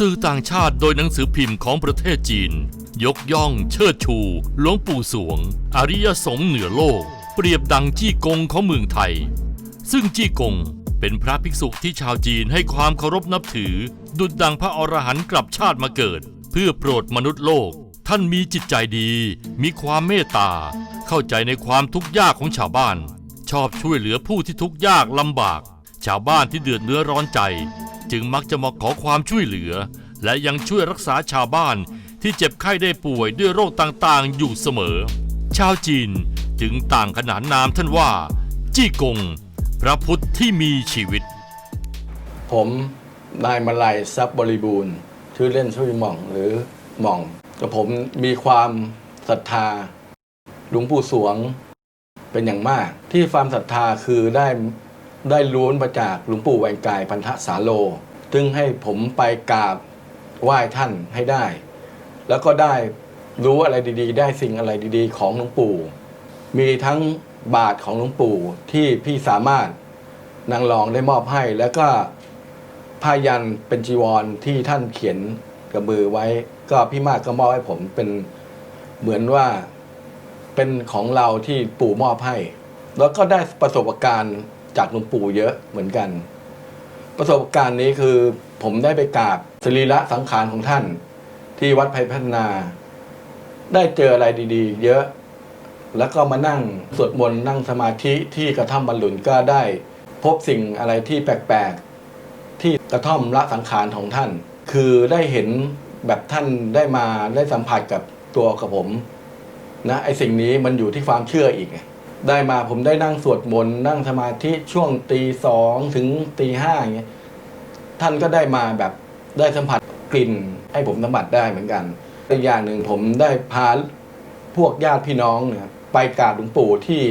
สื่อต่างชาติโดยหนังสือพิมพ์ของประเทศจีน ยกย่องเชิดชู หลวงปู่สวง อริยสงฆ์เหนือโลก เปรียบดังจี้กงของเมืองไทย ซึ่งจี้กงเป็นพระภิกษุที่ชาวจีนให้ความเคารพนับถือ ดุจดังพระอรหันต์กลับชาติมาเกิด เพื่อโปรดมนุษย์โลก ท่านมีจิตใจดี มีความเมตตา เข้าใจในความทุกข์ยากของชาวบ้าน ชอบช่วยเหลือผู้ที่ทุกข์ยากลำบาก ชาวบ้านที่เดือดเนื้อร้อนใจ จึงมักจะมาขอความช่วยเหลือ และยังช่วยรักษาชาวบ้านที่เจ็บไข้ได้ป่วยด้วยโรคต่างๆ อยู่เสมอ ชาวจีนจึงต่างขนานนามท่านว่า จี้กง พระพุทธที่มีชีวิต ผมนายมาลัยทรัพย์บริบูรณ์ ชื่อเล่นชื่อหม่องหรือหม่องกับผมมีความศรัทธาหลวงปู่สวงเป็นอย่างมาก ที่ความศรัทธาคือได้ ได้ล้วนมาจากหลวงปู่แวงกายพันธสาโล ซึ่งให้ผมไปกราบไหว้ท่านให้ได้ แล้วก็ได้รู้อะไรดีๆ ได้สิ่งอะไรดีๆ ของหลวงปู่ มีทั้งบาทของหลวงปู่ที่พี่สามารถนางรองได้มอบให้ แล้วก็ผ้ายันเป็นจีวรที่ท่านเขียนกับมือไว้ ก็พี่มากก็มอบให้ผมเป็นเหมือนว่าเป็นของเราที่ปู่มอบให้ แล้วก็ได้ประสบการณ์ จากหลวงปู่เยอะเหมือนกัน ประสบการณ์นี้คือผมได้ไปกราบสรีระสังขารของท่าน ที่วัดไผ่พัฒนา ได้เจออะไรดี ๆ เยอะ แล้วก็มานั่งสวดมนต์นั่งสมาธิที่กระท่อมบรรลุนก็ได้ พบสิ่งอะไรที่แปลกๆ ที่กระท่อมละสังขารของท่าน คือได้เห็นแบบท่านได้มาได้สัมผัสกับตัวกับผมนะไอสิ่งนี้มันอยู่ที่ความเชื่ออีกไง ได้มาผมได้นั่งสวดมนต์นั่งสมาธิช่วงตีสองถึงตีห้าอย่างเงี้ยท่านก็ได้มาแบบได้สัมผัสกลิ่น ให้ผมสัมผัสได้เหมือนกันอีกอย่างหนึ่งผมได้พาพวกญาติพี่น้องเนี่ยไปกราบหลวงปู่ที่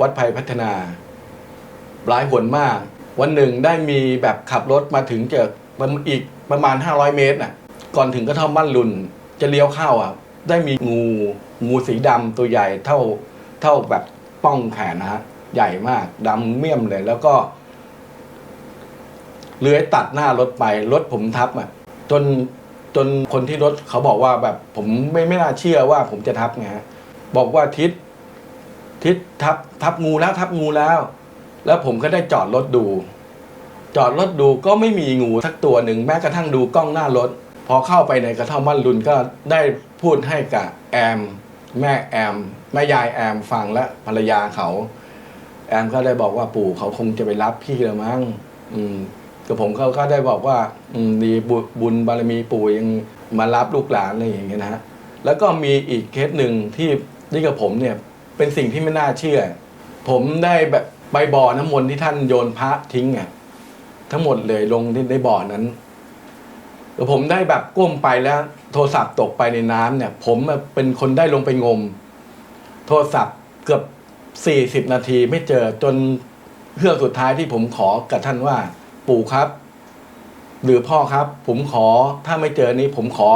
วัดไผ่พัฒนา หลายหนมาก วันหนึ่งได้มีแบบขับรถมาถึงเจออีกประมาณ 500 เมตรน่ะ ก่อนถึงกระท่อมบ้านลุนจะเลี้ยวเข้าอะ ได้มีงูงูสีดำตัวใหญ่เท่า เท่าแบบป้องแขนนะฮะใหญ่มากดำเมี่ยมเลย แล้วก็เลื้อยตัดหน้ารถไปรถผมทับอะจนจนคนที่รถเขาบอกว่าแบบผมไม่ไม่น่าเชื่อว่าผมจะทับไงฮะบอกว่าทิศทิศทับทับงูแล้วทับงูแล้ว แล้วผมก็ได้จอดรถดู จอดรถดูก็ไม่มีงูสักตัวหนึ่งแม้กระทั่งดูกล้องหน้ารถ พอเข้าไปในกระท่อมบ้านรุนก็ได้พูดให้กับแอม แม่แอมแม่ยายแอมฟังและภรรยาเขา แอมก็ได้บอกว่าปู่เขาคงจะไปรับพี่แล้วมั้งอืมกับผมเขาก็ได้บอกว่าอืมดีบุบุญบารมีปู่ยังมารับลูกหลานอะไรอย่างเงี้ยนะฮะแล้วก็มีอีกเคสหนึ่งที่นี่กับผมเนี่ยเป็นสิ่งที่ไม่น่าเชื่อ ผมได้แบบใบบ่อน้ำมนต์ที่ท่านโยนพระทิ้งอะทั้งหมดเลยลงในในบ่อนั้นแล้วผมได้แบบก้มไปแล้ว โทรศัพท์ตกไปในน้ำเนี่ย ผมเป็นคนได้ลงไปงม โทรศัพท์เกือบสี่สิบนาทีไม่เจอจนเครื่องสุดท้ายที่ผมขอกับท่านว่า ปู่ครับ หรือพ่อครับ ผมขอถ้าไม่เจอนี้ผมขอ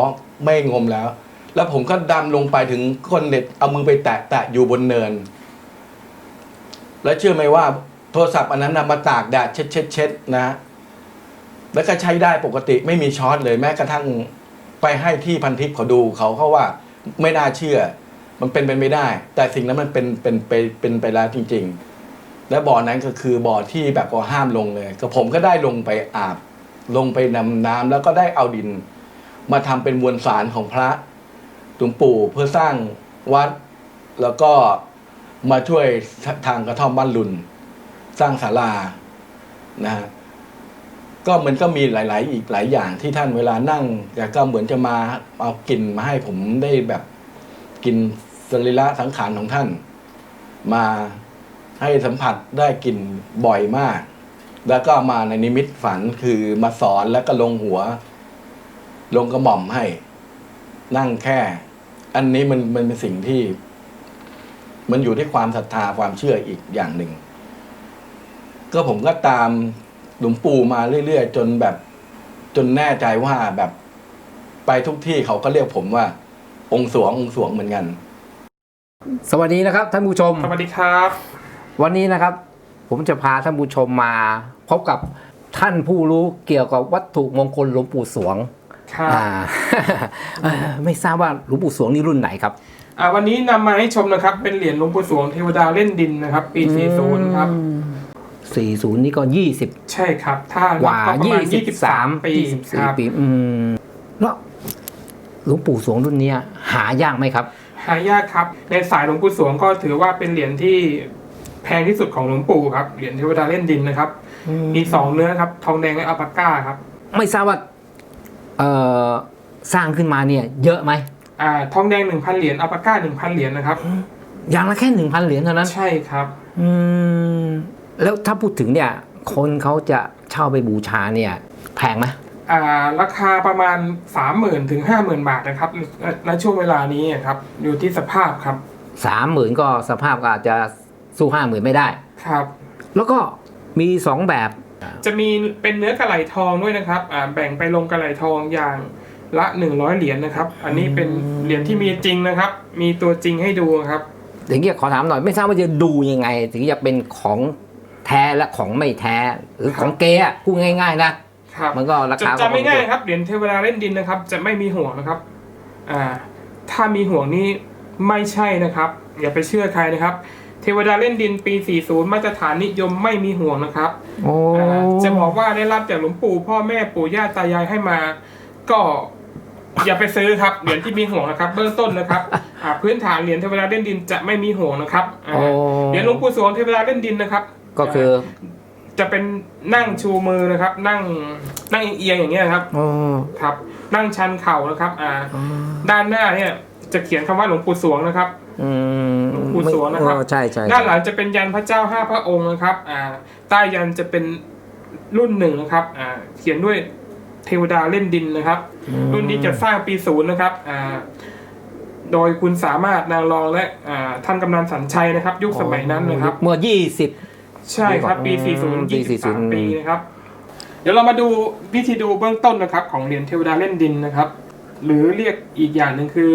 ไม่งมแล้ว แล้วผมก็ดำลงไปถึงก้นเน็ตเอามือไปแตะแตะอยู่บนเนิน แล้วเชื่อไหมว่า โทรศัพท์อันนั้นนะมาตากแดดเช็ดเช็ดเช็ดนะ แล้วก็ใช้ได้ปกติไม่มีช็อตเลยแม้กระทั่ง ไปให้ที่พันทิปเขาดูเขาเขาว่าไม่น่าเชื่อ มันเป็นไปไม่ได้ แต่สิ่งนั้นมันเป็นเป็นไปเป็นไปแล้วจริง ๆ และบ่อนั้นก็คือบ่อที่แบบก็ห้ามลงเลยก็ผมก็ได้ลงไปอาบ ลงไปนำน้ำแล้วก็ได้เอาดิน มาทำเป็นมวลสารของพระหลวงปู่เพื่อสร้างวัด แล้วก็มาช่วยทางกระท่อมบ้านลุน สร้างศาลานะฮะ ก็มันก็มีหลาย ๆ อีกหลายอย่างที่ท่านเวลานั่งแต่ก็เหมือนจะมาเอากลิ่นมาให้ผมได้แบบกินสรีระสังขารของท่าน มาให้สัมผัสได้กลิ่นบ่อยมาก แล้วก็มาในนิมิตฝันคือมาสอนแล้วก็ลงหัว ลงกระหม่อมให้ นั่งแค่ อันนี้มันมันเป็นสิ่งที่ มันอยู่ที่ความศรัทธาความเชื่ออีกอย่างหนึ่งก็ผมก็ตาม หลวงปู่มาเรื่อยๆ จนแบบ จนแน่ใจว่าแบบ ไปทุกที่เขาก็เรียกผมว่า องค์สวงองค์สวงเหมือนกัน สวัสดีนะครับท่านผู้ชม สวัสดีครับ วันนี้นะครับ ผมจะพาท่านผู้ชมมาพบกับท่านผู้รู้เกี่ยวกับวัตถุมงคลหลวงปู่สวงครับอ่าเอ่อไม่ทราบว่าหลวงปู่สวงนี่รุ่นไหนครับ อ่าวันนี้นำมาให้ชมนะครับ เป็นเหรียญหลวงปู่สวงเทวดาเล่นดินนะครับ ปี 40 ครับ 40 นี่ก็ 20 ใช่ครับ ถ้ากว่าก็ประมาณ23 ปีครับ24 ปี อืม แล้วหลวงปู่สวงรุ่นเนี้ยหายากไหมครับ หายากครับ ในสายหลวงปู่สวงก็ถือว่าเป็นเหรียญที่แพงที่สุดของหลวงปู่ครับ เหรียญเทวดาเล่นดินนะครับมีสองเนื้อครับ ทองแดงและอัลปาก้าครับ ไม่ทราบว่าเอ่อสร้างขึ้นมาเนี่ย เยอะไหม อ่า ทองแดง1,000เหรียญ อัลปาก้า1,000เหรียญนะครับ อย่างละแค่หนึ่งพันเหรียญเท่านั้น ใช่ครับ อืม แล้วถ้าพูดถึงเนี่ย คนเขาจะเช่าไปบูชาเนี่ยแพงไหมอ่าราคาประมาณ 30,000ถึง50,000 บาทนะครับณณช่วงเวลานี้ครับอยู่ที่สภาพครับสามหมื่นก็สภาพก็อาจจะสู้ห้าหมื่นไม่ได้ครับ แล้วก็มีสองแบบ จะมีเป็นเนื้อกระไหลทองด้วยนะครับอ่าแบ่งไปลงกระไหลทองอย่างละ 100 เหรียญนะครับ อันนี้เป็นเหรียญที่มีจริงนะครับ มีตัวจริงให้ดูครับอย่างเงี้ยขอถามหน่อยไม่ทราบว่าจะดูยังไง ถึงจะเป็นของ แท้และของไม่แท้หรือของเก๊อะพูดง่าย ๆ นะครับมันก็ราจะคาก็จะไม่ง่ายนะครับเหรียญเทวดาเล่นดินนะครับ จะไม่มีห่วงนะครับอ่าถ้ามีห่วงนี่ไม่ใช่นะครับ อย่าไปเชื่อใครนะครับ เทวดาเล่นดินปี 40 มาตรฐานนิยมไม่มีห่วงนะครับโอ้อ่าจะบอกว่าได้รับจากหลวงปู่พ่อแม่ปู่ย่าตายายให้มา ก็อย่าไปซื้อครับเหรียญที่มีห่วงนะครับ เบื้องต้นนะครับอ่าพื้นฐานเหรียญเทวดาเล่นดินจะไม่มีห่วงนะครับอ่าโอ้เหรียญหลวงปู่สวงเทวดาเล่นดินนะครับ ก็คือจะเป็นนั่งชูมือนะครับ นั่งนั่งเอียงๆอย่างเงี้ยครับโอ้ครับ นั่งชันเข่านะครับ อ่า ด้านหน้าเนี่ย จะเขียนคำว่าหลวงปู่สวงนะครับอืมหลวงปู่สวงนะครับเออใช่ใช่ด้านหลังจะเป็นยันพระเจ้าห้าพระองค์นะครับ อ่า ใต้ยันจะเป็นรุ่นหนึ่งนะครับ อ่า เขียนด้วยเทวดาเล่นดินนะครับ รุ่นนี้จะสร้างปีศูนย์นะครับ อ่า โดยคุณสามารถนางรองและอ่าท่านกำนันสัญชัยนะครับ ยุคสมัยนั้นนะครับ เมื่อยี่สิบ ใช่ครับปีอืม40ปี23 40ปีนะครับเดี๋ยวเรามาดูวิธีดูเบื้องต้นนะครับ ของเหรียญเทวดาเล่นดินนะครับ หรือเรียกอีกอย่างหนึ่งคือ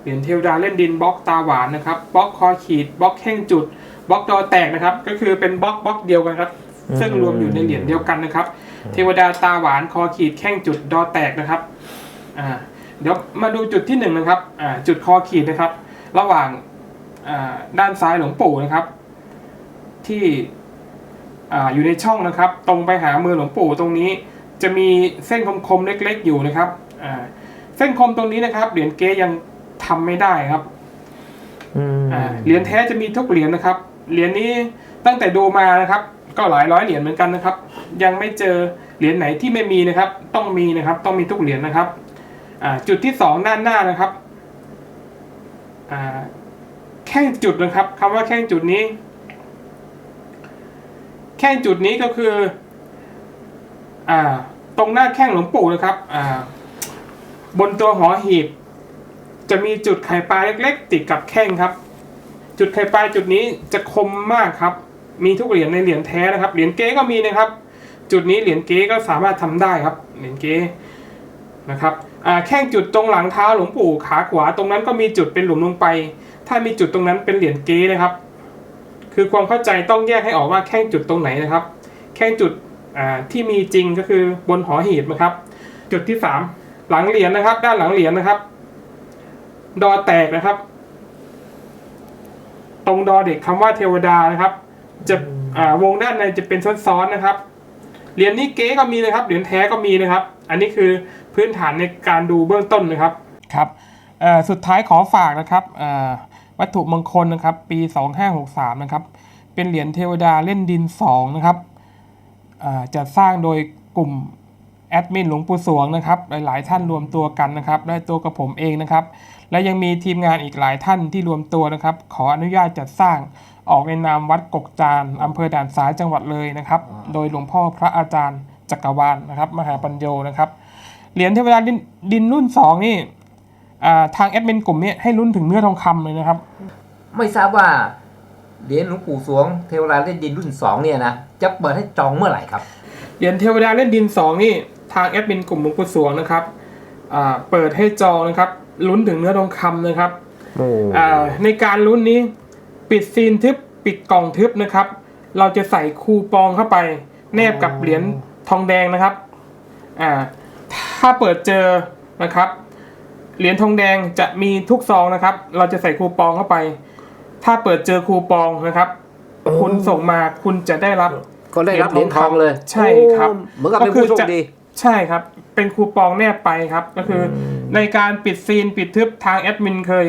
เหรียญเทวดาเล่นดินบล็อกตาหวานนะครับบล็อกคอขีดบล็อกแข้งจุดบล็อกดอแตกนะครับ ก็คือเป็นบล็อกบล็อกเดียวกันครับ ซึ่งรวมอยู่ในเหรียญเดียวกันนะครับ เทวดาตาหวานคอขีดแข้งจุดดอแตกนะครับอ่าเดี๋ยวมาดูจุดที่หนึ่งนะครับอ่าจุดคอขีดนะครับ ระหว่างอ่าด้านซ้ายหลวงปู่นะครับ ที่ อ่าอยู่ในช่องนะครับ ตรงไปหามือหลวงปู่ตรงนี้ จะมีเส้นคมๆเล็ก ๆ อยู่นะครับอ่าเส้นคมตรงนี้นะครับเหรียญเก๊ยังทำไม่ได้ครับอืมอ่าเหรียญแท้จะมีทุกเหรียญนะครับ เหรียญนี้ตั้งแต่ดูมานะครับ ก็หลายร้อยเหรียญเหมือนกันนะครับ ยังไม่เจอเหรียญไหนที่ไม่มีนะครับ ต้องมีนะครับ ต้องมีทุกเหรียญนะครับอ่าจุดที่สองด้านหน้านะครับอ่าแข้งจุดนะครับคำว่าแข้งจุดนี้ แข้งจุดนี้ก็คืออ่าตรงหน้าแข้งหลวงปู่นะครับอ่าบนตัวหอหีบ จะมีจุดไข่ปลาเล็กๆ ติดกับแข้งครับ จุดไข่ปลาจุดนี้จะคมมากครับ มีทุกเหรียญในเหรียญแท้นะครับ เหรียญเก๊ก็มีนะครับ จุดนี้เหรียญเก๊ก็สามารถทำได้ครับ เหรียญเก๊นะครับแข้งจุดตรงหลังเท้าหลวงปู่ขาขวาตรงนั้นก็มีจุดเป็นหลุมลงไป ถ้ามีจุดตรงนั้นเป็นเหรียญเก๊นะครับ คือความเข้าใจต้องแยกให้ออกว่าแข้งจุดตรงไหนนะครับ แข้งจุดที่มีจริงก็คือบนหอหีบนะครับ จุดที่สามหลังเหรียญนะครับ ด้านหลังเหรียญนะครับ ดอแตกนะครับ ตรงดอเด็กคำว่าเทวดานะครับ จะวงด้านในจะเป็นซ้อนๆนะครับเหรียญนี้เก๊ก็มีนะครับเหรียญแท้ก็มีนะครับ อันนี้คือพื้นฐานในการดูเบื้องต้นนะครับครับสุดท้ายขอฝากนะครับ วัตถุมงคลนะครับ ปี 2563 นะครับ เป็นเหรียญเทวดาเล่นดิน 2 นะครับอ่าจะสร้างโดยกลุ่มแอดมินหลวงปู่สวงนะครับ หลาย ๆ ท่านรวมตัวกันนะครับและตัวกับผมเองนะครับ และยังมีทีมงานอีกหลายท่านที่รวมตัวนะครับ ขออนุญาตจัดสร้างออกในนามวัดกกจานอำเภอด่านซ้ายจังหวัดเลยนะครับ โดยหลวงพ่อพระอาจารย์จักรวาลนะครับ มหาปัญโยนะครับ เหรียญเทวดาดินดินรุ่นสองนี่อ่า ทางแอดมินกลุ่มนี้ให้รุ่นถึงเนื้อทองคำเลยนะครับ ไม่ทราบว่าเหรียญหลวงปู่สวงเทวราเล่นดินรุ่นสองเนี่ยนะจะเปิดให้จองเมื่อไหร่ครับเหรียญเทวดาเล่นดินสองนี่ทางแอดมินกลุ่มหลวงปู่สวงนะครับอ่าเปิดให้จองนะครับลุ้นถึงเนื้อทองคำนะครับโอ้อ่าในการลุ้นนี้ปิดซีนทึบปิดกล่องทึบนะครับ เราจะใส่คูปองเข้าไป แนบกับเหรียญทองแดงนะครับอ่าถ้าเปิดเจอนะครับ เหรียญทองแดงจะมีทุกซองนะครับ เราจะใส่คูปองเข้าไป ถ้าเปิดเจอคูปองนะครับ คุณส่งมาคุณจะได้รับก็ได้รับเหรียญทองเลย ใช่ครับโอ้เหมือนกับเป็นผู้โชคดี ใช่ครับ เป็นคูปองแนบไปครับ ก็คืออในการปิดซีนปิดทึบทางแอดมินเคย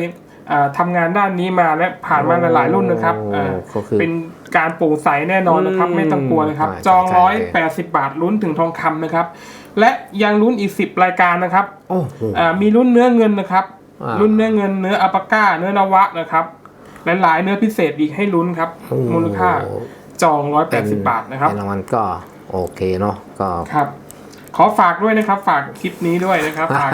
อ่าทำงานด้านนี้มาและผ่านมาหลายๆรุ่นนะครับโอ้อ่าก็คือเป็นการโปร่งใสแน่นอนนะครับอืมไม่ต้องกลัวเลยครับใช่จองใช่ร้อยใช่แปดสิบบาทลุ้นถึงทองคำนะครับ และยังลุ้นอีกสิบรายการนะครับโอ้โห อ่ามีรุ่นเนื้อเงินนะครับ อ่ารุ่นเนื้อเงินเนื้ออัปปาก้า เนื้อนวะนะครับ หลาย ๆ เนื้อพิเศษอีกให้ลุ้นครับโอ้มูลค่าจองร้อยแปดสิบบาทนะครับ เป็นรางวัลก็โอเคเนาะก็ ครับ ขอฝากด้วยนะครับ ฝากคลิปนี้ด้วยนะครับ ฝาก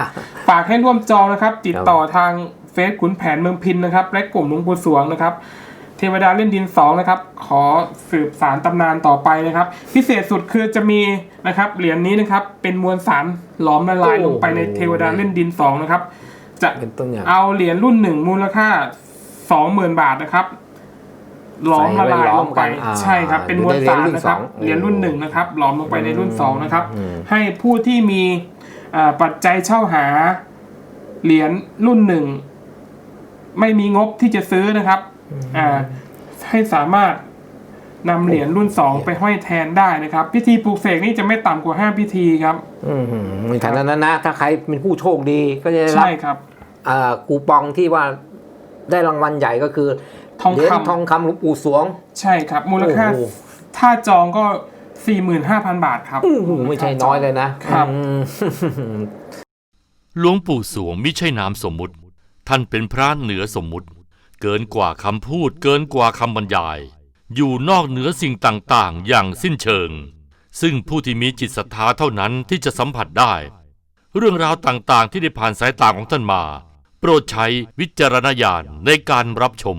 ฝากให้ร่วมจองนะครับ ติดต่อทางเฟซขุนแผนเมืองพินนะครับ และกลุ่มหลวงปู่สวงนะครับเทวดาเล่นดินสองนะครับ ขอสืบสารตำนานต่อไปนะครับ พิเศษสุดคือจะมีนะครับเหรียญนี้นะครับ เป็นมวลสารหลอมละลายลงไปในเทวดาเล่นดินสองนะครับ จะเป็นต้นอย่าง เอาเหรียญรุ่นหนึ่งมูลค่าสองหมื่นบาทนะครับหลอมละลายลงไปใส่ไว้ล้อมกันอ่าใช่ครับเป็นมวลสารนะครับเหเหรีรียยญญรุ่รุ่นนหหนึ่นึ่งงนะครับหลอมลงไปในรุ่นสองนะครับ อืม ให้ผู้ที่มีอ่าปัจจัยเช่าหาเหรียญรุ่นหนึ่ง ไม่มีงบที่จะซื้อนะครับ อ่าให้สามารถนำเหรียญรุ่นสองไปห้อยแทนได้นะครับ พิธีปลูกเสกนี่จะไม่ต่ำกว่าห้าพิธีครับอืมในฐานะนั้นนะถ้าใครเป็นผู้โชคดีก็จะได้รับใช่ครับอ่าคูปองที่ว่าได้รางวัลใหญ่ก็คือทองเหรียญคำทองคำหลวงปู่สวง ใช่ครับ มูลค่าโอ้โหถ้าจองก็สี่หมื่นห้าพันบาทครับอื้อหือไม่ใช่น้อยเลยนะครับอืมหลวงปู่สวงมิใช่นามสมมุติ ท่านเป็นพระเหนือสมมุติ เกินกว่าคำพูดเกินกว่าคำบรรยาย อยู่นอกเหนือสิ่งต่างๆ อย่างสิ้นเชิง ซึ่งผู้ที่มีจิตศรัทธาเท่านั้นที่จะสัมผัสได้ เรื่องราวต่างๆ ที่ได้ผ่านสายตาของท่านมา โปรดใช้วิจารณญาณในการรับชม